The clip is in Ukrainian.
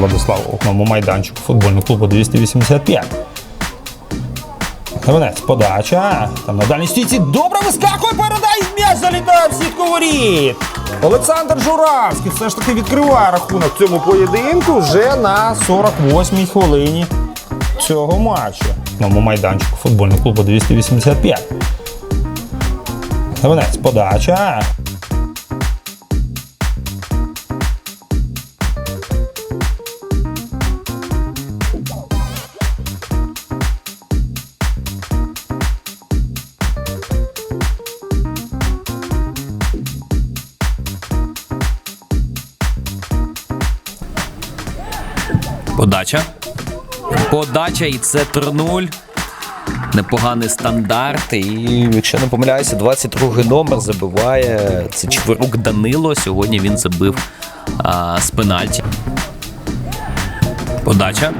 Владислав окному майданчику футбольного клубу 285. Гравець, подача. Там на дальній стійці добре вискакує, передай м'яч залітає в сітку воріт. Олександр Журавський все ж таки відкриває рахунок цьому поєдинку вже на 48-й хвилині цього матчу. Окному майданчику футбольного клубу 285. Гравець, подача. Подача. Подача і це 3-0. Непоганий стандарт. І, якщо не помиляюся, 22 й номер забиває. Це Чверук Данило. Сьогодні він забив а, з пенальті. Подача.